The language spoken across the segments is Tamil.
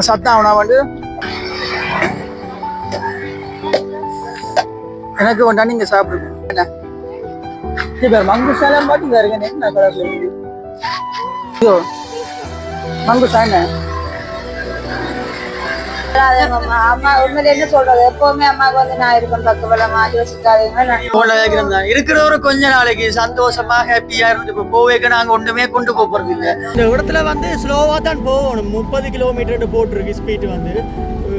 சத்தம் அவனா வந்து எனக்கு ஒன்றா நீங்க சாப்பிடுங்க. என்ன? மங்கு சேலம் பாட்டு இருக்கு என்ன கலர்ல இருக்கு என்ன? அம்மா உண்மையில என்ன சொல்றது? எப்பவுமே அம்மாவுக்கு வந்து நான் இருக்கேன் பக்க பலமா யோசிக்காதீங்க இருக்கிறவரு கொஞ்ச நாளைக்கு சந்தோஷமா ஹாப்பியா இருந்து போவேக்கு நாங்க ஒண்ணுமே கொண்டு போறது இல்ல. இந்த இடத்துல வந்து ஸ்லோவாக தான் போகணும். முப்பது கிலோமீட்டர் போட்டிருக்கு ஸ்பீட் வந்து.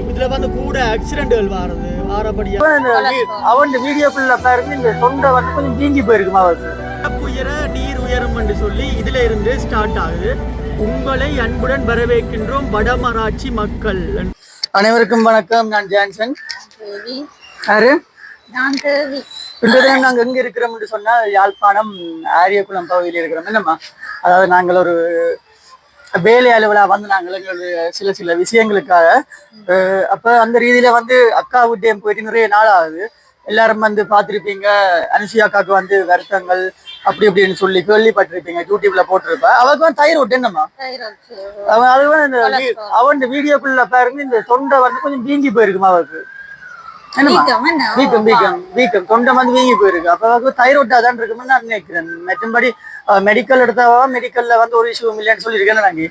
இதில் வந்து கூட ஆக்சிடென்ட்கள் வாரது வாரபடியாக அவன் வீடியோக்குள்ள பாருங்க இந்த தொண்டை வந்து கொஞ்சம் வீங்கி போயிருக்குமா அவருக்கு. உயர நீர் உயரும் என்று சொல்லி இதுல இருந்து ஸ்டார்ட் ஆகுது. உங்களை அன்புடன் வரவேற்கின்றோம் வடமராட்சி மக்கள். அனைவருக்கும் வணக்கம். நான் ஜான்சன். தேவி. யாரு? நான் தேவி. இன்றைய தினம் நாங்க எங்க இருக்கிறோம்னு சொன்னா யாழ்ப்பாணம் ஆரியகுளம் பகுதியில் இருக்கிறோம். என்னம்மா? அதாவது நாங்கள் ஒரு வேலை அலுவலா வந்து நாங்கள் எங்களுடைய சில சில விஷயங்களுக்காக அப்ப அந்த ரீதியில வந்து அக்கா வீட்டையும் போயிட்டு நிறைய நாள் ஆகுது. எல்லாரும் வந்து பார்த்திருப்பீங்க. அனுஷியா அக்காவுக்கு வந்து வருத்தங்கள் அப்படி இப்படின்னு சொல்லி கேள்விப்பட்டிருப்பீங்க யூடியூப்ல போட்டிருப்பா. அவருக்கு வந்து தைரோட் என்னம்மா அவன் இந்த அவன் வீடியோக்குள்ள பாருங்க இந்த தொண்டை வந்து கொஞ்சம் வீங்கி போயிருக்குமா அவருக்கு வீக்கம் வீக்கம் வீக்கம் தொண்டை வந்து வீங்கி போயிருக்கு. அப்ப அவருக்கு தைரோட்டா தான் நான் நினைக்கிறேன். மற்றும்படி மெடிக்கல் எடுத்தாவா மெடிக்கல்ல வந்து ஒரு இஷ்யூ இல்லைன்னு சொல்லியிருக்கேன் நாங்க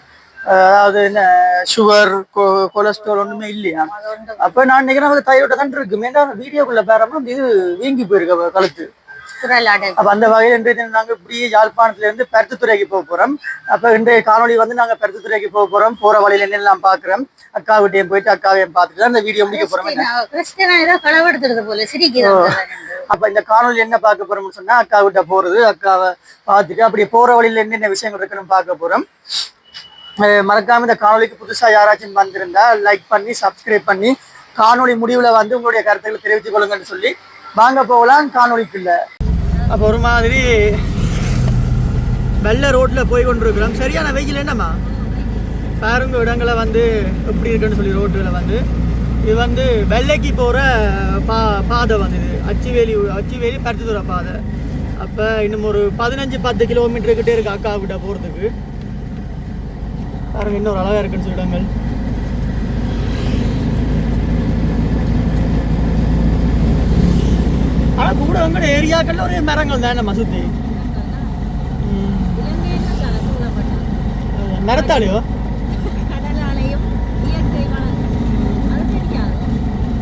அதாவது என்ன சுகர் கொலஸ்ட்ரால் ஒண்ணுமே இல்லையா? அப்ப நான் நினைக்கிறேன் தைரோட்டா தான் இருக்கு மேண்டா வீடியோக்குள்ள பாருமா இது வீங்கி போயிருக்கு கழுத்து. அப்ப அந்த வகையில் இன்றைய தினம் நாங்க இப்படியே யாழ்ப்பாணத்துல இருந்து பருத்தித்துறைக்கு போக போறோம். அப்ப இன்றைய காணொளி வந்து நாங்க பருத்தித்துறைக்கு போக போறோம். போற வழியில என்னெல்லாம் பாக்குறோம். அக்கா வீட்டையும் போயிட்டு அக்காவையும் பார்த்துட்டு தான் இந்த வீடியோ முடிக்க போறோம் அப்ப இந்த காணொளி என்ன பார்க்க போறோம்னு சொன்னா அக்கா கிட்ட போறது அக்காவை பார்த்துட்டு அப்படி போற வழியில என்னென்ன விஷயங்கள் இருக்குன்னு பார்க்க போறோம். மறக்காம இந்த காணொளிக்கு புதுசா யாராச்சும் வந்திருந்தா லைக் பண்ணி சப்ஸ்கிரைப் பண்ணி காணொளி முடிவுல வந்து உங்களுடைய கருத்துக்களை தெரிவித்துக் கொள்ளுங்கன்னு சொல்லி. வாங்க போகலாம் காணொளிக்குள்ள. அப்போ ஒரு மாதிரி வெள்ளை ரோட்டில் போய் கொண்டிருக்கிறோம். சரியான வெயில் என்னம்மா? பாருங்க இடங்களை வந்து எப்படி இருக்குன்னு சொல்லி ரோட்டுகளை வந்து. இது வந்து வெள்ளைக்கு போகிற பா பாதை வந்து இது. அச்சிவேலி அச்சிவேலி பருத்தித்துறை பாதை. அப்போ இன்னும் ஒரு பதினஞ்சு பத்து கிலோமீட்டருக்கிட்டே இருக்கு அக்கா கிட்ட போகிறதுக்கு பாருங்க இன்னொரு அழகாக இருக்குன்னு சொல்லி இடங்கள். ஆனால் கூட உங்களோட ஏரியாக்களில் ஒரே மரங்கள் தானே சுற்றி மரத்தாளியோ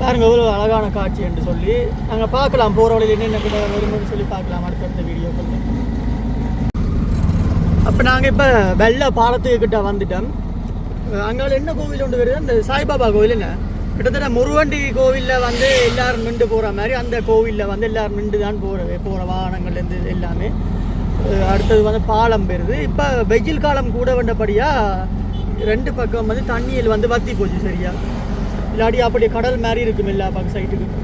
பாருங்க எவ்வளோ அழகான காட்சி என்று சொல்லி நாங்கள் பார்க்கலாம் போகிற வழியில் என்னென்ன கிட்ட வரும்னு சொல்லி பார்க்கலாம் அடுத்தடுத்த வீடியோக்கள் அப்போ நாங்கள் இப்போ வெள்ளை பாலத்துக்கு கிட்ட வந்துட்டோம் அங்கே என்ன கோவில் ஒன்று வருது அந்த சாய்பாபா கோவில் என்ன கிட்டத்தட்ட முருகண்டி கோவிலில் வந்து எல்லாரும் நின்று போகிற மாதிரி அந்த கோவிலில் வந்து எல்லாரும் நின்று தான் போகிற போகிற வாகனங்கள்லேருந்து எல்லாமே. அடுத்தது வந்து பாலம் பெறுது. இப்போ வெயில் காலம் கூட வந்தபடியாக ரெண்டு பக்கம் வந்து தண்ணியில் வந்து வத்தி போச்சு சரியா. இல்லாடி அப்படி கடல் மாதிரி இருக்கும் எல்லா பக்கம் சைட்டுக்கு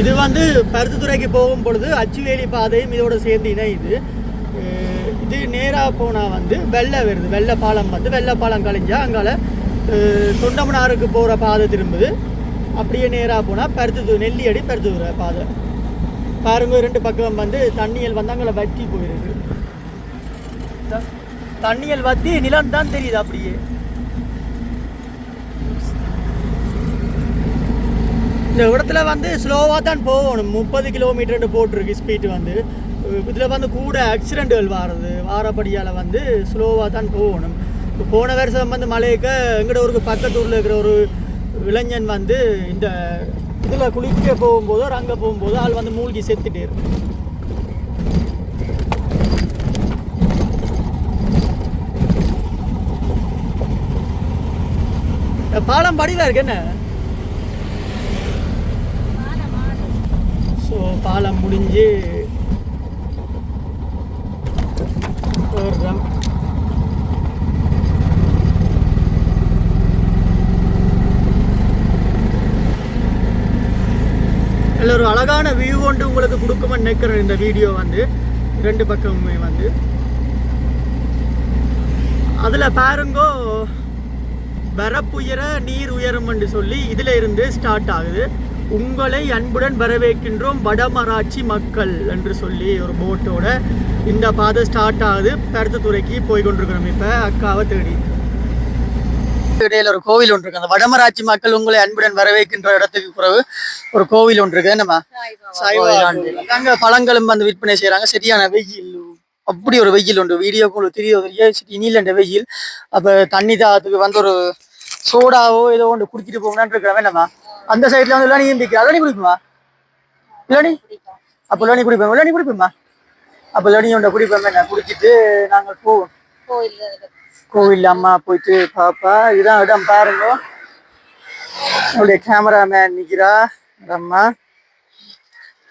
இது வந்து பருத்தித்துறைக்கு போகும் பொழுது அச்சுவேலி பாதையும் இதோட சேர்ந்து இணையுது வந்து இது நேராக போனால் வந்து வெள்ளை வருது. வெள்ளை பாலம் வந்து வெள்ளை பாலம் கழிஞ்சால் அங்கால தொண்டமனாருக்கு போகிற பாதை திரும்புது. அப்படியே நேராக போனால் பருத்து நெல்லியடி பருத்துத்துறை பாதை. பாருங்க ரெண்டு பக்கம் வந்து தண்ணியல் வந்து அங்கே வற்றி போயிருக்கு. த- தண்ணியல் வத்தி நிலம் தான் தெரியுது அப்படியே. இந்த இடத்துல வந்து ஸ்லோவாக தான் போகணும். முப்பது கிலோமீட்டர் போட்டிருக்கு ஸ்பீடு வந்து. இதில் வந்து கூட ஆக்சிடென்ட்கள் வாரது. வாரப்படியால் வந்து ஸ்லோவாக தான் போகணும். இப்போ போன வருஷம் வந்து மலைக்கு எங்கட ஊருக்கு பக்கத்து ஊரில் இருக்கிற ஒரு இளைஞன் வந்து இந்த இதில் குளிக்க போகும்போதோ அங்கே போகும்போதோ ஆள் வந்து மூழ்கி செத்துட்டே இந்த பாலம் படிவா இருக்கு என்ன? ஸோ பாலம் முடிஞ்சு வர்றோம் ஒரு அழகான வியூ ஒன்று உங்களுக்கு கொடுக்குமென்னு நினைக்கிறேன் இந்த வீடியோ வந்து. ரெண்டு பக்கமுமே வந்து. அதில் பாருங்கோ வரப்புயர நீர் உயரம் என்று சொல்லி இதில் இருந்து ஸ்டார்ட் ஆகுது. உங்களை அன்புடன் வரவேற்கின்றோம் வடமராட்சி மக்கள் என்று சொல்லி ஒரு போட்டோட இந்த பாதை ஸ்டார்ட் ஆகுது. பருத்தத்துறைக்கு போய் கொண்டிருக்கிறோம். இப்போ அக்காவை தேடி. இடையில ஒரு கோவில் ஒன்று இருக்கு. அந்த வடமராட்சி மக்கள் உங்களை அன்புடன் வரவேற்கின்ற இடத்துக்கு பிறகு ஒரு கோவில் ஒன்று இருக்கு. என்னம்மா? அங்க பழங்களும் வந்து விற்பனை செய்யறாங்க சரியான வெயில். அப்படி ஒரு வெயில் உண்டு. வீடியோக்குள்ள தெரிய இனியில் வெயில். அப்ப தண்ணி தாகத்துக்கு வந்து ஒரு சோடாவோ ஏதோ ஒன்று குடிச்சிட்டு போகணும்னு இருக்கிறவன் என்னம்மா? அந்த சைட்ல வந்து இளநீ பிடிக்கிறா இளநீ குடிக்குமா இளநீ? அப்ப இளநீ குடிப்போம்? இளநீ குடிப்போமா? அப்ப இளநீ ஒன்றை குடிப்போம் நான் குடிச்சிட்டு நாங்கள் போவோம் கோவில் அம்மா போயிட்டு பாப்பா இதான் இடம் பாருங்க. அவளுடைய கேமராமேன் நிக்கிறா. அம்மா.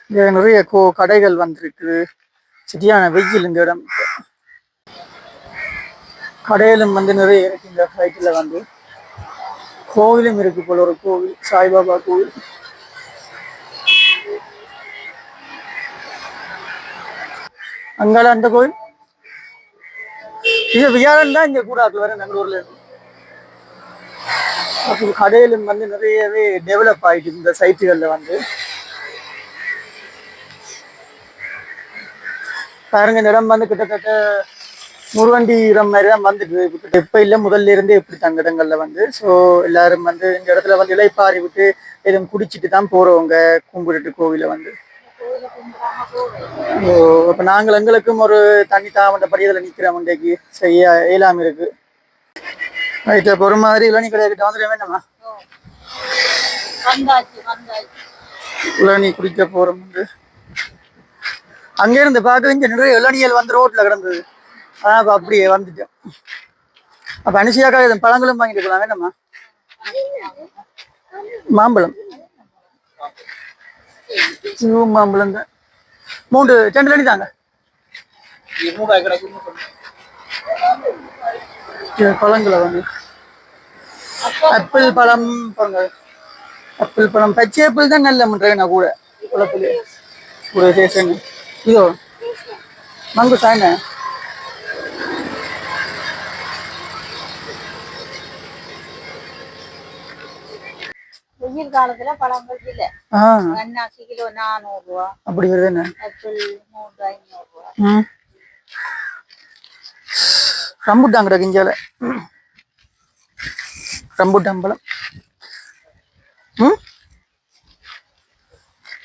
இங்க நிறைய கோ கடைகள் வந்திருக்கு. சரியான வெயில் இந்த இடம். கடையிலும் வந்து நிறைய இருக்கு. இந்த சைட்டில் வந்து. கோவிலும் இருக்கு போல ஒரு கோவில் சாய்பாபா கோவில். அங்கால அந்த கோவில். இது வியாழன் தான் இங்க கூடாது வர நங்கூர்ல இருந்து அப்போ கடையிலும் வந்து நிறையவே டெவலப் ஆயிட்டு இந்த சைட்டுகள்ல வந்து. பாருங்க இந்த இடம் வந்து கிட்டத்தட்ட முருவண்டி இடம் மாதிரி தான் வந்துட்டு இப்ப இல்ல முதல்ல இருந்தே இப்படி தங்க இடங்கள்ல வந்து. ஸோ எல்லாரும் வந்து இந்த இடத்துல வந்து இலைப்பாரி விட்டு எதுவும் குடிச்சிட்டு தான் போறவங்க கும்பிட்டுட்டு கோவில வந்து. ஓ அப்ப நாங்கள் எங்களுக்கும் ஒரு தண்ணி தாமண்ட படியதில் நிக்கிறோம் இன்றைக்கு. செய்ய இயலாம இருக்கு. ரைட் அப்போ ஒரு மாதிரி இளநீ கடையாக்கிட்ட வந்துட வேண்டாமா இளநீ குடிக்க போறோம். வந்து அங்கே இருந்து பார்க்க இங்க நிறைய இளநியல் வந்து ரோட்ல கிடந்தது. ஆனால் இப்போ அப்படியே வந்துட்டோம். அப்ப அனுசியாக்கா இது பழங்களும் வாங்கிட்டு போகலாம் வேண்டாமா மாம்பழம். சிவ மாம்பழம் தான். மூன்று ரெண்டு தண்ணி தாங்க. பழங்களை வந்து ஆப்பிள் பழம் பாருங்க. ஆப்பிள் பழம். பச்சை ஆப்பிள் தான் நல்ல முன்றேன் கூட. குளத்துல கூட சேஷன் இதோ. மங்கு சாயன வெயில் காலத்துல பழங்கள் இல்ல. அன்னாசி கிலோ நானூறு ரூபா அப்படி வருது என்ன? ஆப்பிள் மூன்று ஐநூறு ரூபா ம் ரம்புட்டான் பழம். ம்?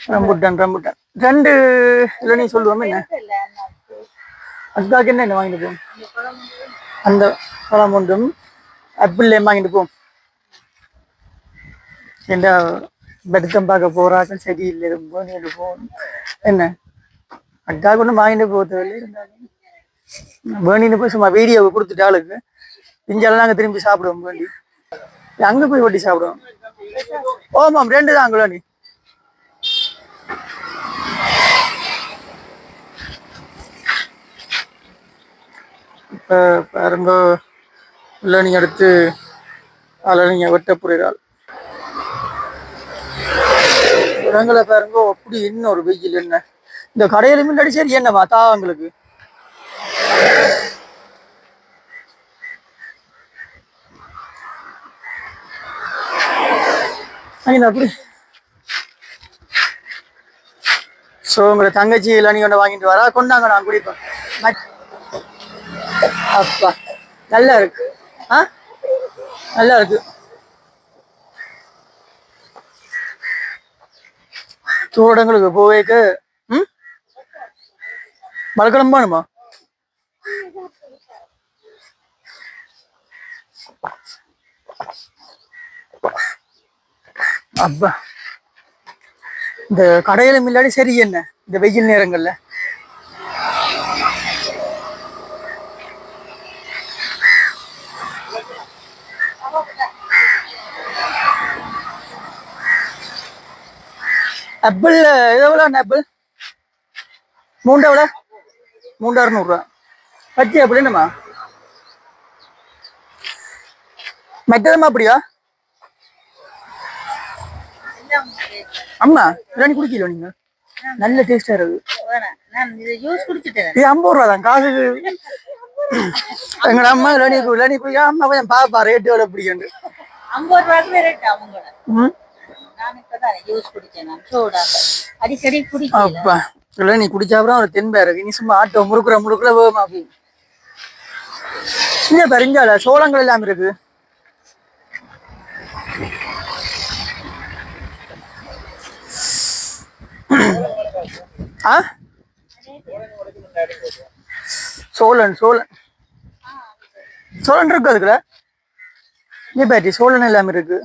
Rambutan rambutan. ரெண்டு இல்லை நீ சொல்லுவோம் என்ன? அக்காக்கு என்ன என்ன வாங்கிட்டு போகும் அந்த பழம் ஒன்றும். ஆப்பிள் வாங்கிட்டு போம் என்ன பெடுத்தம் பார்க்க போறாக்க சரியில்லை இல்லை ரொம்ப நீண்டு போகணும் என்ன? அக்கா கொண்டு வாங்கிட்டு போகிறதில்லை இருந்தாலும் வேணின்னு போய் சும்மா வீடியோவை கொடுத்துட்டு ஆளுக்கு. இங்கெல்லாம் நாங்கள் திரும்பி சாப்பிடுவோம் வேண்டி. அங்கே போய் ஒட்டி சாப்பிடுவோம். ஓமாம் ரெண்டு தான் அங்கே நீ இப்போ பாருங்க இல்லை நீங்கள் அடுத்து அதில் நீங்கள் வெட்ட புரிகிறாள் இடங்களை பாருங்க அப்படி என்ன ஒரு வெயில் என்ன? இந்த கடையில முன்னாடி சரி என்ன தாவங்களுக்கு அவங்களுக்கு அப்படி. ஸோ உங்களை தங்கச்சி எல்லாம் நீங்க ஒன்று வாங்கிட்டு வரா? கொண்டாங்க நான் குடிப்பேன் அப்பா நல்லா இருக்கு. ஆ? நல்லா இருக்கு. தூரடங்களுக்கு போவேக்கு ம்? மலக்கடம் வேணுமா அப்பா இந்த கடையில மில்லாடி சரி என்ன? இந்த வெயில் நேரங்கள்ல. ஆப்பிள் எவ்வளோ ஆப்பிள்? மூண்டு எவ்வளோ மூன்று அறுநூறுவா பச்சை ஆப்பிள் என்னம்மா? மற்றதம்மா அப்படியா? அம்மா பிரியாணி குடிக்கல நீங்க? நல்ல டேஸ்டா இருக்கு இது ஐம்பது ரூபா தான் காசுக்கு எங்கட அம்மா இளநீ இளநீ போய் அம்மா கொஞ்சம் பாப்பா ரேட்டு எவ்வளோ பிடிக்கண்டு ஐம்பது ரூபாய்க்கு ரேட் அவங்களோட அடிக்கடி அப்பா இல்லை நீ குடிச்சா அப்புறம் ஒரு தென்பா இருக்கு நீ சும்மா ஆட்டோ முறுக்குற முறுக்குற வேகமா அப்படி இங்க பரிஞ்சால சோளங்கள் எல்லாம் இருக்கு. ஆ? சோழன் சோழன் சோழன் இருக்கு அதுக்குள்ள? இங்க பேட்டி சோழன் எல்லாம் இருக்கு.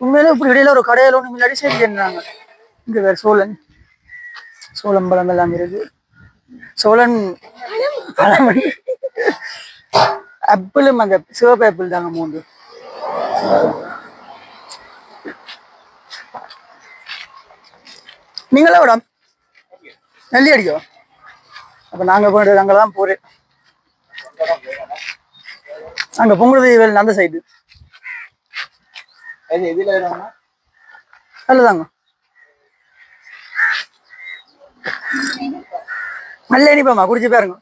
உண்மையிலே இப்படி இடையில ஒரு கடையில ஒன்று முன்னாடி சரி என்னறாங்க இங்க வேற சோழன் சோளம்பழம் எல்லாம் இருக்கு சோழன் பழம் வந்து ஆப்பிளும் அந்த சிவப்பு ஆப்பிள் தாங்க மூன்று. நீங்களா விடம்? நெல்லி அடிக்கோ? அப்ப நாங்க போனது அங்கே தான் போறேன். அங்க பொங்கல் வேல் அந்த சைடு நல்லதாங்க நல்ல இனிப்பாம்மா குடிச்சு பாருங்க.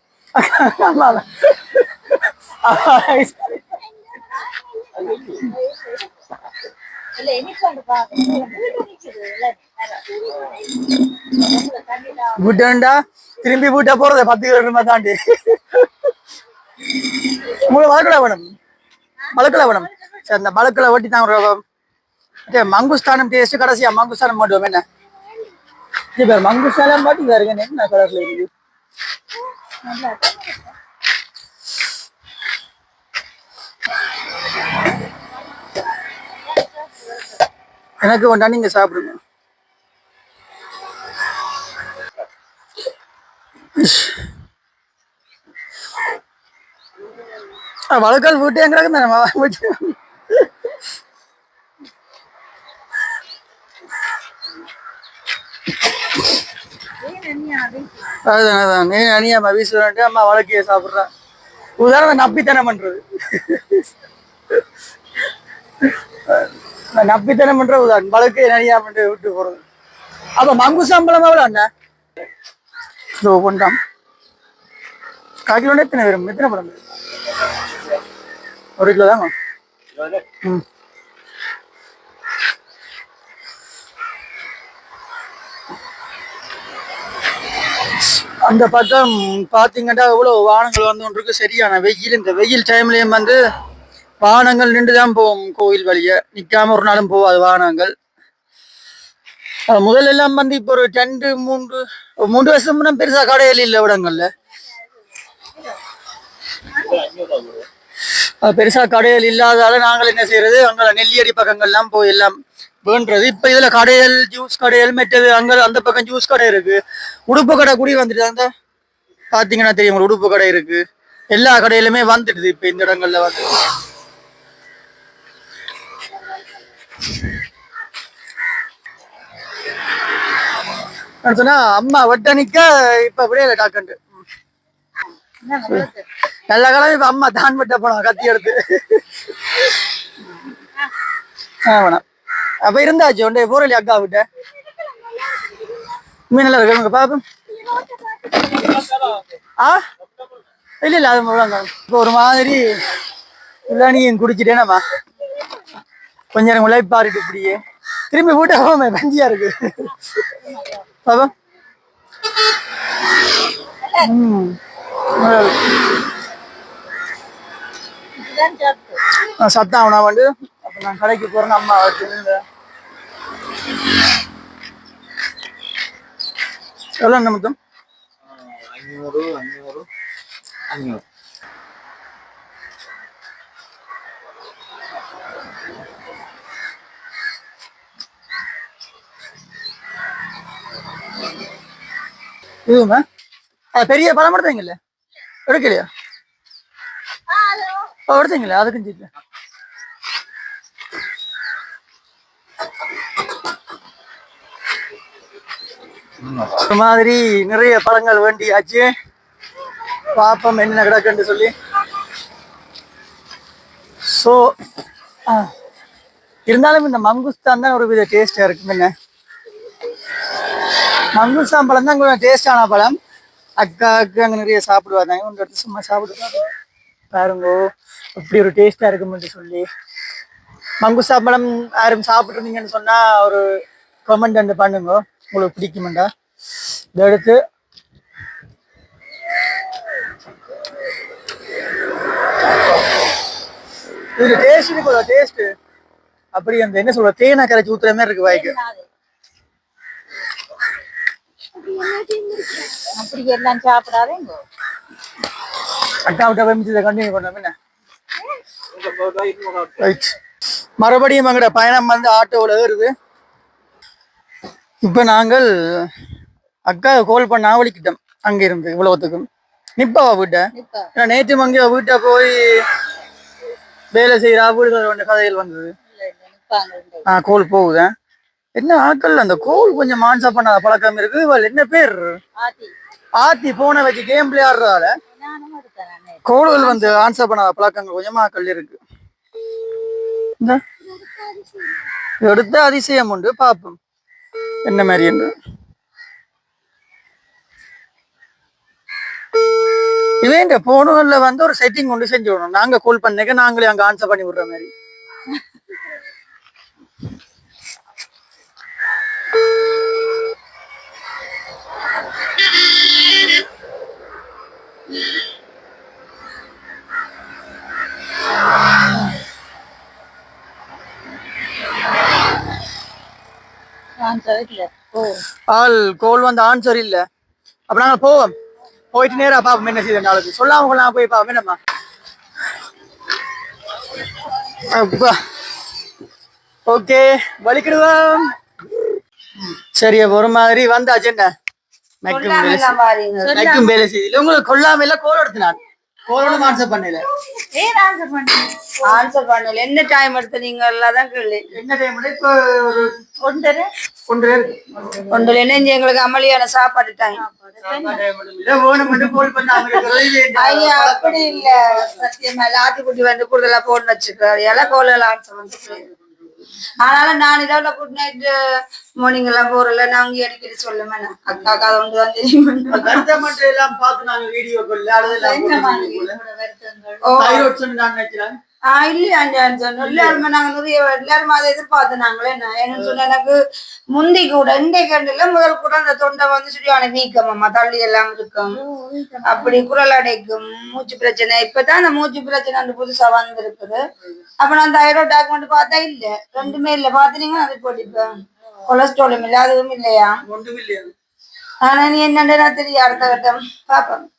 விட்டேன்டா திரும்பி வீட்டை போறத பத்து கிலோமீட்டர் தாண்டி. உங்களை வளர்க்கல வேணும். வளர்க்கல வேணும். சரி அந்த வளர்க்கல வெட்டி தான் மங்குஸ்தானம் டேஸ்ட் கடைசியா மங்குஸ்தானம் மட்டும் என்ன? இது பேர் மங்குஸ்தானம் மட்டும் இதாக இருக்கு என்ன கலர்ல இருக்குது? எனக்கு வேண்டாம் நீங்க சாப்பிடுங்க. வழக்கால் வீட்டு எங்க தானே அதுதான் அதான் நீ அணியாமா வீசுறேன்ட்டு அம்மா வழக்கைய சாப்பிட்றேன் உதாரணம் நப்பித்தனம் பண்றது. நான் நப்பித்தனம் பண்ற உதாரணம் வழக்கை நனியா பண்ணிட்டு விட்டு போறது. அப்ப மங்கு சம்பளம் எவ்வளோ அண்ணா? இதோ கொண்டாம். கால் கிலோ எத்தனை வரும்? எத்தனை பழம்? ஒரு கிலோ தாங்க ம். அந்த பக்கம் பார்த்தீங்கன்னா எவ்வளோ வாகனங்கள் வந்து ஒன்றுக்கு சரியான வெயில். இந்த வெயில் டைம்லேயும் வந்து வாகனங்கள் நின்று தான் போகும் கோவில் வழியை. நிற்காம ஒரு நாளும் போகாது வாகனங்கள் அஹ் முதல்ல எல்லாம் வந்து இப்போ ஒரு ரெண்டு மூன்று மூன்று வருஷம் முன்ன பெருசாக கடையில் இல்லை இடங்கள்ல. பெருசாக கடையில் கடைகள் இல்லாதால நாங்கள் என்ன செய்யறது? அங்கே நெல்லியடி பக்கங்கள்லாம் போய் எல்லாம் வேண்டது இப்ப இதுல கடைகள் ஜூஸ் கடைகள் மெட்டது அங்க அந்த பக்கம் ஜூஸ் கடை இருக்கு. உடுப்பு கடை கூடி வந்துட்டு அந்த பாத்தீங்கன்னா தெரியும் உடுப்பு கடை இருக்கு. எல்லா கடையிலுமே வந்துடுது இப்ப இந்த இடங்கள்ல வந்து. சொன்னா அம்மா வெட்டனிக்க இப்ப விடையில டாக்கண்டு நல்ல காலம் இப்ப அம்மா தான் வெட்ட போனா கத்தி எடுத்து. ஆ வேணாம். அப்ப இருந்தாச்சு ஒன்றே போறலி அக்கா விட்ட மீன் நல்லா இருக்கு பாப்போம். ஆ? இல்ல இல்ல அது முழுங்க இப்போ ஒரு மாதிரி இளநியும் குடிச்சிட்டேனம்மா கொஞ்ச நேரம் உழைப்பாரிட்டு இப்படியே. திரும்பி போட்டு போமே பஞ்சியா இருக்கு. பாப்பா ம். சத்தம் அவனா வந்து அப்ப நான் கடைக்கு போறேன்னு அம்மா வச்சு எவ்வளோ என்ன மொத்தம்? அஞ்சூறு அஞ்சூறு அஞ்சூறு இதுவுமா? அது பெரிய பழம் எடுத்தீங்கல்ல எடுக்கலையா? எடுத்தீங்களா அதுக்கும் சீட்டு. ஒரு மாதிரி நிறைய பழங்கள் வேண்டியாச்சு. பாப்பம் என்ன கிடக்குன்னு சொல்லி. ஸோ இருந்தாலும் இந்த மங்குஸ்தான் தான் ஒரு வித டேஸ்டா இருக்கு என்ன மங்குஸ்தான் பழம் தான் கொஞ்சம் டேஸ்டான பழம். அக்காவுக்கு அங்கே நிறைய சாப்பிடுவாங்க. உங்க எடுத்து சும்மா சாப்பிடுவாங்க பாருங்க இப்படி ஒரு டேஸ்டா இருக்கும்னு சொல்லி. மங்குஸ்தான் பழம் யாரும் சாப்பிட்ருந்தீங்கன்னு சொன்னா ஒரு கமெண்ட் பண்ணுங்க. உங்களுக்கு பிடிக்குமெண்டா? இதை எடுத்து இது டேஸ்ட் போல டேஸ்ட் அப்படி அந்த என்ன சொல்ற தேனை கரைச்சி ஊத்துற மாதிரி இருக்கு வாய்க்கு. அப்படி எல்லாம் சாப்பிடாதேங்க அக்கா விட்ட போய் மிச்சத்தை கண்டினியூ பண்ணோம் என்ன? ரைட் மறுபடியும் எங்கட பயணம் வந்து ஆட்டோவில் வருது இப்போ நாங்கள் அக்கா கால் பண்ண ஆவலிக்கிட்டோம் அங்கே இருந்து இவ்வளோத்துக்கும் நிப்பாவா வீட்டை. ஏன்னா நேற்று அங்கே வீட்டை போய் வேலை செய்கிற ஒன்று கதைகள் வந்தது. ஆ கோல் போகுதேன். என்ன ஆட்கள் அந்த கோல் கொஞ்சம் மான்சா பண்ணாத பழக்கம் இருக்கு. இவள் என்ன பேர்? ஆத்தி போனை வச்சு கேம் விளையாடுறதால கோள்கள் வந்து ஆன்சர் பண்ணாத பழக்கங்கள் கொஞ்சமா ஆட்கள் இருக்கு. எடுத்த அதிசயம் உண்டு பார்ப்போம். என்ன மாதிரி என்று இவன் இந்த வந்து ஒரு செட்டிங் கொண்டு செஞ்சு விடணும் நாங்க கோல் பண்ணிக்க நாங்களே அங்க ஆன்சர் பண்ணி விடுற மாதிரி Yeah. ஆள் கோல் வந்து ஆன்சர் இல்ல. அப்ப நாங்க போவோம். போயிட்டு நேரா பாப்போம் என்ன செய்யுது நாளைக்கு. சொல்லாம கொள்ளாம போய் பாப்போம். என்னம்மா? அப்பா. ஓகே வலிக்கிடுவோம். சரி ஒரு மாதிரி வந்தாச்சு என்ன? மெக்கும் வேலை இல்ல உங்களுக்கு கொல்லாம இல்ல கோல் எடுத்தினான் கோலோட ஆன்சர் பண்ணல. ஏன் ஆன்சர் பண்ணீங்க ஆன்சர் பண்ணல. என்ன டைம் எடுத்து நீங்க எல்லாம் தான் கேள்வி என்ன டைம் இப்போ ஒரு ஒன்றரை. ஒன்று ஒன்றில் என்ன எங்களுக்கு அமளியான சாப்பாடு டைம் அப்படி இல்ல. சத்தியமா ஆட்டுக்குட்டி வந்து கூடுதலா போன் வச்சுக்கிறாரு. எல்லாம் கோல ஆன்சர் வந்து ஆனாலும் நான் இதோட குட் நைட் மார்னிங் எல்லாம் போறல நான் அங்கே அடிக்கடி சொல்லுமே அக்காக்கா அதை ஒன்று தான் தெரியும். வருத்தம் மட்டும் எல்லாம் பார்த்து நாங்க வீடியோக்குள்ள அதெல்லாம் ஆஹ் இல்லையா சொன்னோம் எல்லாருமே நாங்க நிறைய எல்லாரும் அதை எதிர்பார்த்து நாங்களே. என்னன்னு சொன்ன எனக்கு முந்தி கூட இந்த கண்டுல முதல் கூட அந்த தொண்டை வந்து சரியான வீக்கம் அம்மா. தள்ளி எல்லாம் இருக்கும். அப்படி குரல் அடைக்கும் மூச்சு பிரச்சனை. இப்பதான் அந்த மூச்சு பிரச்சனை வந்து புதுசா வந்திருக்குது. அப்ப நான் தைராய்டு டாக்குமெண்ட் பார்த்தா இல்ல. ரெண்டுமே இல்ல. பாத்தீங்கன்னா அது போட்டிப்பேன் கொலஸ்ட்ராலும் இல்ல அதுவும் இல்லையா? ஒன்றும் இல்லையா? ஆனா நீ நான் தெரியும் அடுத்த கட்டம். பாப்போம். என்னண்டு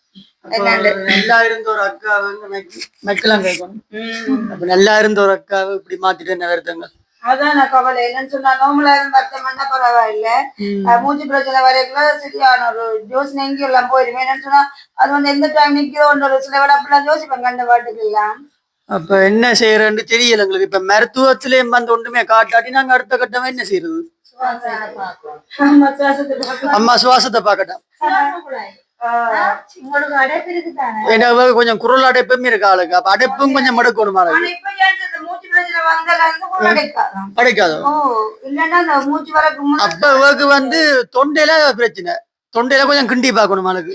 நல்லா இருந்த ஒரு அக்கா வந்து மெக்- மெக்கலாம் கேட்கணும் உம் அப்ப நல்லா இருந்த ஒரு அக்காவை இப்படி மாத்திட்டு என்ன வருத்தங்க அதான் நான் கவலை. என்னன்னு சொன்னா நோம்புல இருந்து வருத்தம்னா பரவாயில்ல. மூச்சு பிரச்சனை வரைக்குள்ள சரியான ஒரு யோசனை எங்கேயும் எல்லாம் போயிருமே என்னன்னு சொன்னா அது வந்து எந்த டைம் நிக்கிறோன்ற ஒரு சில விட அப்படிலாம் கண்ட பாட்டுக்கு எல்லாம் அப்ப என்ன செய்யறேன்னு தெரியல எங்களுக்கு. இப்ப மருத்துவத்திலேயும் வந்து ஒன்றுமே காட்டாட்டி நாங்க அடுத்த கட்டமா என்ன செய்யறது. அம்மா சுவாசத்தை பார்க்கட்டும். கொஞ்சம் குரல் அடைப்பும் இருக்கு ஆளுக்கு. அப்ப அடைப்பும் கொஞ்சம் மடுக்கணுமா அடைக்காது? ஓ இல்லன்னா அந்த மூச்சு வரக்கு முன்னாடி அப்ப இவருக்கு வந்து தொண்டையில பிரச்சனை. தொண்டையில கொஞ்சம் கிண்டி பார்க்கணும் ஆளுக்கு?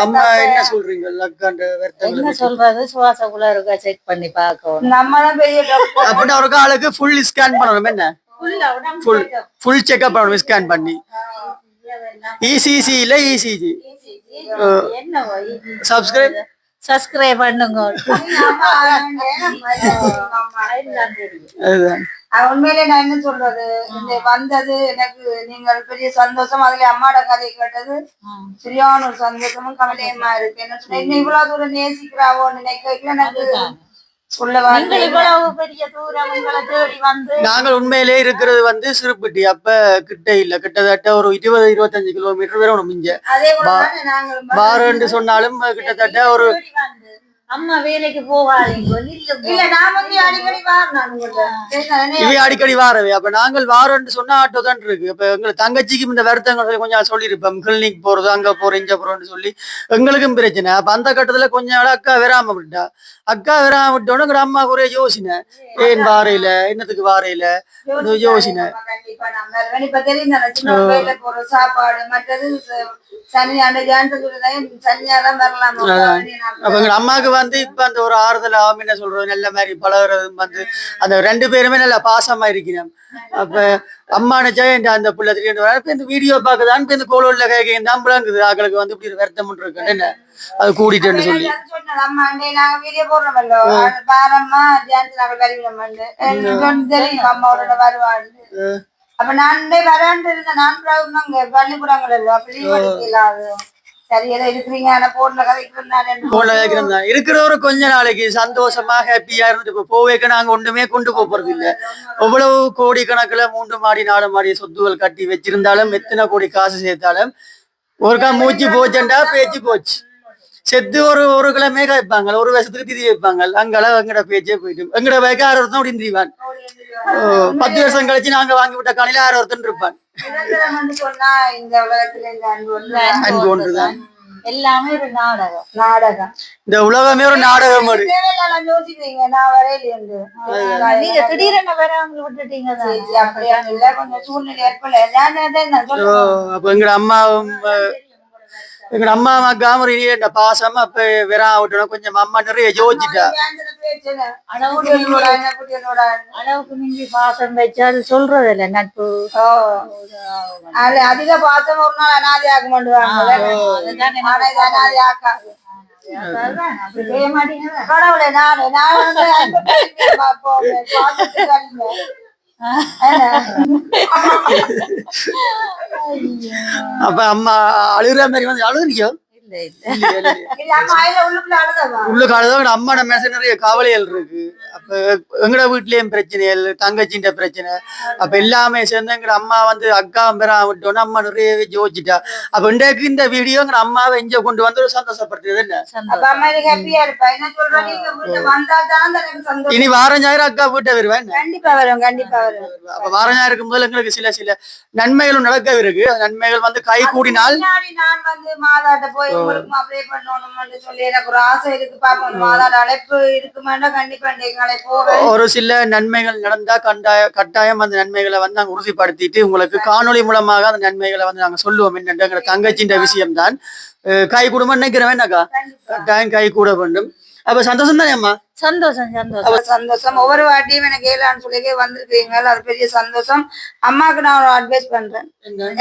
அம்மா என்ன சொல்றீங்க? என்ன? சொல்றது? சுவாசக்குள்ள இருக்க? செக் பண்ணி பார்க்கணும். நம்ம தான் பெரிய டாக்டர் அப்படின்னா ஒரு ஆளுக்கு ஃபுல் ஸ்கேன் பண்ணணும். என்ன? ஃபுல் ஃபுல் செக்அப் பண்ணணும் ஸ்கேன் பண்ணி. இசிசி இல்ல இசிஜி சப்ஸ்கிரைப் சப்ஸ்கிரைப் பண்ணுங்க. உண்மையிலே நான் என்ன சொல்றது? இந்த வந்தது எனக்கு நீங்கள் பெரிய சந்தோஷம். அதுல அம்மாட கதை கேட்டது. சரியான ஒரு சந்தோஷமும் கவலையமா இருக்கு. என்ன சொன்ன இவ்வளவு தூரம் நேசிக்கிறாவோ நினைக்க எனக்கு நீங்கள் வார்த்தை இல்ல. இவ்வளவு பெரிய தூரம் உங்களை தேடி வந்து நாங்கள் உண்மையிலே இருக்கிறது வந்து சிறுப்பிட்டி. அப்ப கிட்ட இல்ல. கிட்டத்தட்ட ஒரு இருபது இருபத்தஞ்சு கிலோமீட்டர் வரும் மிஞ்ச. பாருன்னு சொன்னாலும் கிட்டத்தட்ட ஒரு அம்மா வேலைக்கு போகாதீங்க. இல்ல நில்லுங்க நான் வந்து அடிக்கடி இவை வாரவே. அப்ப நாங்கள் வாரோன்னு சொன்னா ஆட்டோ தான் இருக்கு. அப்ப எங்களுக்கு தங்கச்சிக்கும் இந்த வருத்தங்கள் சொல்லி கொஞ்சம் சொல்லியிருப்போம் கிளினிக் போறது அங்க போறோம் இங்க போறோம்னு சொல்லி எங்களுக்கும் பிரச்சனை. அப்ப அந்த கட்டத்துல கொஞ்ச நாள் அக்கா வராம விட்டா. அக்கா வராம விட்டோன்னு அம்மாவுக்கு ஒரே யோசனை ஏன் வாரையில என்னத்துக்கு வாரையில ஒரு இப்ப தெரியும் சின்ன வேலை போற சாப்பாடு மற்றது சனி அந்த ஜான்சன் சனியாதான் வரலாம் அப்ப எங்க அம்மாவுக்கு வந்து இப்ப அந்த ஒரு ஆறுதல் ஆகும் என்ன சொல்றது நல்ல மாதிரி பழகுறது வந்து அந்த ரெண்டு பேருமே நல்ல பாசமா இருக்கிறோம் அப்ப அம்மா நினைச்சா என் அந்த புள்ள வர, இப்ப இந்த வீடியோ பார்க்கதான் இந்த கோலூர்ல கேட்க தான் புலங்குது ஆக்களுக்கு வந்து இப்படி வருத்தம் இருக்கு. என்ன? அது கூடிட்டேன்னு சொல்லி. அம்மா, நாங்க வீடியோ போடுறோமல்லோ, பாரம்மா, வருவினோம்னு. எனக்கு வந்து தெரியும், அம்மாவோட வருவான்னு. அப்ப நான் வரேன்ட்டு இருந்தேன். நான் அங்க பள்ளிக்கூடங்கள்ல அப்ப. சரி, ஏதோ இருக்கிறீங்க, ஆனா போன்ல கதைக்கிறேன் இருக்கிறவரு கொஞ்ச நாளைக்கு சந்தோஷமா ஹாப்பியா இருந்துட்டு போவேக்க நாங்க ஒண்ணுமே கொண்டு போறது இல்ல எவ்வளவு கோடி கணக்குல மூன்று மாடி நாலு மாடி சொத்துகள் கட்டி வச்சிருந்தாலும் எத்தனை கோடி காசு சேர்த்தாலும் ஒருக்கா மூச்சு போச்சுண்டா பேச்சு போச்சு செத்து ஒரு ஒரு கிழமை வைப்பாங்க ஒரு வருஷத்துக்கு திதி வைப்பாங்க. அங்கெல்லாம் எங்கட பேச்சே போயிட்டு எங்கட வயக்க ஆறு ஒருத்தன் ஒடிந்திருவான் பத்து வருஷம் கழிச்சு நாங்க வாங்கி விட்ட காலையில ஆறு ஒருத்தன் இருப்பான். நிரந்தரம் வந்து சொன்னா இந்த உலகத்துல இந்த அன்பு ஒன்று அன்பு ஒன்றுதான். எல்லாமே ஒரு நாடகம். நாடகம். இந்த உலகமே ஒரு நாடகம் யோசிக்கிறீங்க நான் வரையிலேருந்து நீங்க திடீரென வேற அவங்க விட்டுட்டீங்க தானே. அப்படியா கொஞ்சம் சூழ்நிலை ஏற்படல. அப்ப எங்கட அம்மாவும் அஹ், எங்கட அம்மா ஒரு இனிய பாசம் அப்ப வெறா விட்டணும் கொஞ்சம் அம்மா நிறைய யோசிச்சுட்டா அளவுக்கு மிஞ்சி- பாசம் வச்சா அது சொல்றது இல்ல நட்பு அது அதிக பாசம் ஒரு நாள் அனாதை மாட்டுவாங்க கடவுளே நானு நான் அப்ப அம்மா அழுகுற மாதிரி வந்து அழுகுறியோ உள்ள காலதான் அம்மா நம்ம நிறைய கவலைகள் இருக்கு. அப்ப எங்கட வீட்லயும் பிரச்சனைகள் தங்கச்சின்ற பிரச்சனை. அப்ப எல்லாமே சேர்ந்து எங்கட அம்மா வந்து அக்கா பெறா விட்டோன்னு அம்மா நிறைய யோசிச்சுட்டா அப்ப இன்றைக்கு இந்த வீடியோ எங்க அம்மாவை எங்க கொண்டு வந்து சந்தோஷப்படுத்துறது என்ன? இனி வாரம் ஞாயிறு அக்கா வீட்டை வருவேன் கண்டிப்பா வரும் கண்டிப்பா வரும். அப்ப வாரம் ஞாயிறு இருக்கும்போது எங்களுக்கு சில சில நன்மைகளும் நடக்க இருக்கு. நன்மைகள் வந்து கை கூடினால் முன்னாடி நான் வந்து மாதாட்ட போய் உங்களுக்கு அப்ளை பண்ணணும்னு சொல்லி எனக்கு ஒரு ஆசை இருக்கு. பாப்போம் மாதாட அழைப்பு இருக்குமாண்டா கண்டிப்பா எங்களை போவேன். ஒரு சில நன்மைகள் நடந்தா கண்டாய கட்டாயம் அந்த நன்மைகளை வந்து நாங்க உறுதிப்படுத்திட்டு உங்களுக்கு காணொளி மூலமாக அந்த நன்மைகளை வந்து நாங்க சொல்லுவோம். என்னன்ற தங்கச்சின்ற விஷயம் தான் கை கூடுமா நினைக்கிறேன் என்னக்கா கட்டாயம் கை கூட வேண்டும். அப்ப சந்தோஷம் தானே அம்மா? சந்தோஷம் சந்தோஷம். சந்தோஷம். ஒவ்வொரு வாட்டியும் எனக்கு ஏழான்னு சொல்லி வந்திருக்கீங்க. அது பெரிய சந்தோஷம். அம்மாக்கு நான் ஒரு அட்வைஸ் பண்றேன்.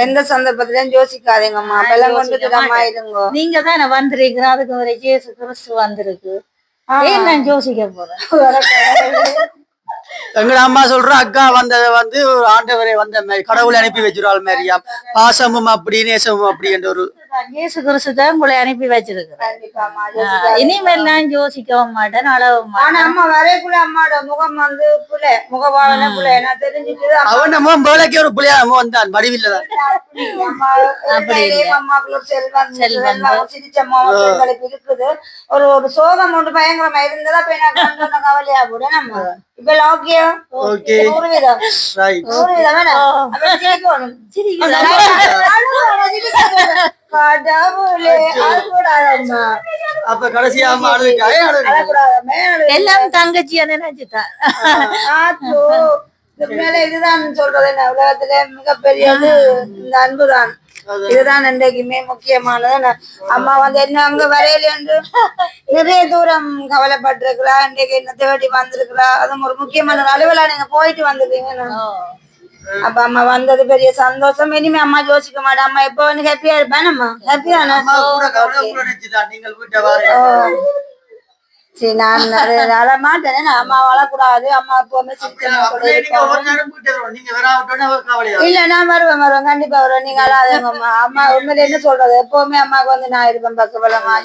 எந்த சந்தர்ப்பத்திலயும் யோசிக்காதீங்க அம்மா. அப்பெல்லாம் கொண்டு திடமா இருங்க. நீங்க தானே வந்திருக்கிற அதுக்கு ஒரு இயேசு கிறிஸ்து வந்திருக்கு. ஏன் நான் யோசிக்க போறேன்? எங்கட அம்மா சொல்றோம் அக்கா வந்ததை வந்து ஒரு ஆண்டவரை வந்த மாதிரி கடவுளை அனுப்பி வச்சிருவாள் மாதிரியா. பாசமும் அப்படி நேசமும் அப்படி என்ற ஒரு இயேசு கிறிஸ்து தான் உங்களை அனுப்பி வச்சிருக்கிறேன். அம்மா. இனிமேல் நான் யோசிக்கவும் மாட்டேன் அழவும் ஆனா அம்மா வரைக்குள்ள அம்மாவோட முகம் வந்து புள்ள முகபாவனை புள்ள நான் தெரிஞ்சுட்டு அம்மா அவன் நம்ம வேலைக்கு ஒரு வந்தான் தான். அம்மா ஒரு அம்மாவும் செல்வழிப்பு இருக்குது. ஒரு ஒரு சோகம் ஒன்று பயங்கரமா இருந்ததா வந்த கவலையா கூட நம்ம இப்ப ஓகே. நூறு வீதம். நூறு வீதம் வேணாம். கடவுளே அழக்கூடாதம்மா அப்ப கடைசியா அம்மா? அழக்கூடாதம்மா? எல்லாம் தங்கச்சியா நினைச்சுட்டேன் மேல இதுதான் சொல்றது என்ன? உலகத்திலே மிகப்பெரியது இந்த அன்புதான். இதுதான் இன்றைக்குமே முக்கியமானது. அம்மா வந்து என்ன அங்க வரையில என்று நிறைய தூரம் கவலைப்பட்டிருக்கிறா. இன்றைக்கு என்ன தேடி வந்திருக்கிறா. அதுவும் ஒரு முக்கியமான ஒரு அலுவலா நீங்க போயிட்டு வந்திருக்கீங்க. அப்ப அம்மா வந்தது பெரிய சந்தோஷம் இனிமே அம்மா யோசிக்க மாட்டேன் அம்மா எப்போ வந்து ஹாப்பியா இருப்பேன் அம்மா ஹாப்பியா சரி நான் அழ மாட்டேன். நான் அம்மா அழக்கூடாது அம்மா எப்பவுமே இல்ல நான் வருவேன் வருவேன். கண்டிப்பா வருவேன். நீங்க அழாதீங்க அம்மா அம்மா உண்மையில என்ன சொல்றது? எப்பவுமே அம்மாவுக்கு வந்து நான் இருப்பேன்.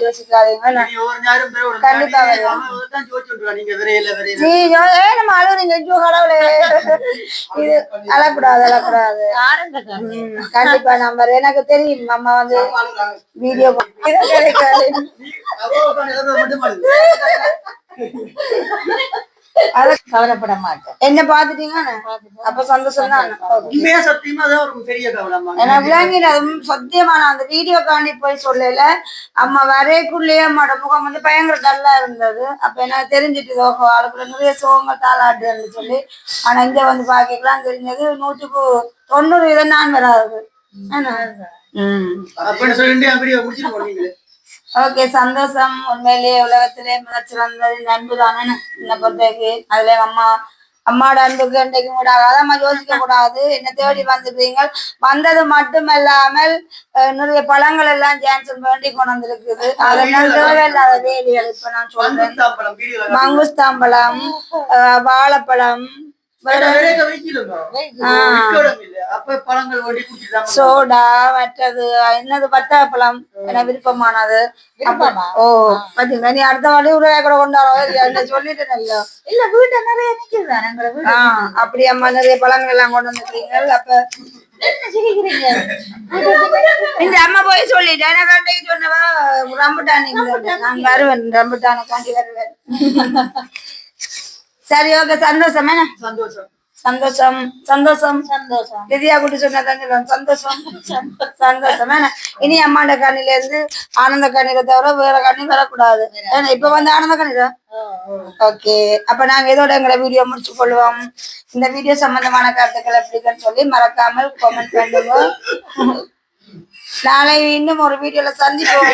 யோசிக்காதீங்க. நேரம் பேர் ஒரு கண்டிப்பா வருவேன். நீ ஏ நம்ம அழுவுறீங்க. ஐயோ கடவுளே. இது அழக்கூடாது அழக்கூடாது. கண்டிப்பா வருவேன் எனக்கு தெரியும். அம்மா வந்து வீடியோ கவலைப்பட மாட்டேன். என்ன பாத்துட்டீங்க அப்ப சந்தோஷம் தான் உண்மையா சத்தியமா அதான் ஒரு பெரிய அது சத்தியமா நான் அந்த வீடியோ காண்டி போய் சொல்லல. அம்மா வரைக்குள்ளேயே அம்மாவோட முகம் வந்து பயங்கர டல்லா இருந்தது. அப்ப எனக்கு தெரிஞ்சிட்டு ஓஹோ அதுக்குள்ள நிறைய சோகங்கள் தாளாட்டுன்னு சொல்லி. ஆனா இங்க வந்து பாக்கலாம் தெரிஞ்சது நூற்றுக்கு தொண்ணூறு வீதம் நான் வராது. என்ன? ம். அப்படின்னு சொல்லிட்டு அப்படியே முடிச்சிட்டு போனீங்களே. ஓகே சந்தோஷம். உண்மையிலேயே உலகத்திலே மிகச்சிறந்தது. இந்த அன்பு தானே என்னை பொறுத்தவரைக்கு அதுல அம்மா அம்மாவோட அன்புக்கு இன்றைக்கு கூட அதாம யோசிக்க கூடாது. என்ன தேடி வந்துருக்கீங்க வந்தது மட்டுமல்லாமல் நிறைய பழங்கள் எல்லாம் ஜான்சன் வேண்டி கொண்டு வந்திருக்குது. அதெல்லாம் தேவையில்லாத வேலைகள் இப்ப நான் சொல்றேன். மங்குஸ்தாம்பழம் வாழைப்பழம் சோடா மற்றது என்னது பட்டாப்பழம் என விருப்பமானது விருப்பமா? ஓ பாத்தீங்களா நீ அடுத்த வாட்டி உருவாய் கூட கொண்டாடோ என்ன சொல்லிட்டு நல்லா இல்ல வீட்டை நிறைய ஆஹ் அப்படி அம்மா நிறைய பழங்கள் எல்லாம் கொண்டு வந்துருக்கீங்க அப்ப இந்த அம்மா போய் சொல்லிட்டேன் சொன்னவா ரம்புட்டான் வருவேன் ரம்புட்டான காண்டி வருவேன் சரி ஓகே சந்தோஷம். என்ன? சந்தோஷம். சந்தோஷம். சந்தோஷம். சந்தோஷம். திவ்யா குட்டி சொன்னதாங்க சந்தோஷம். சந்தோஷம். என்ன? இனி அம்மாண்ட கண்ணில இருந்து ஆனந்த கண்ணீரை தவிர வேற கண்ணீர் வரக்கூடாது. ஏன்னா இப்ப வந்து ஆனந்த கண்ணீரா ஓகே. அப்ப நாங்க இதோட எங்களை வீடியோ முடிச்சு கொள்வோம். இந்த வீடியோ சம்பந்தமான கருத்துக்கள் எப்படின்னு சொல்லி மறக்காமல் கமெண்ட் பண்ணுங்க. நாளை இன்னும் ஒரு வீடியோல சந்திப்போம்.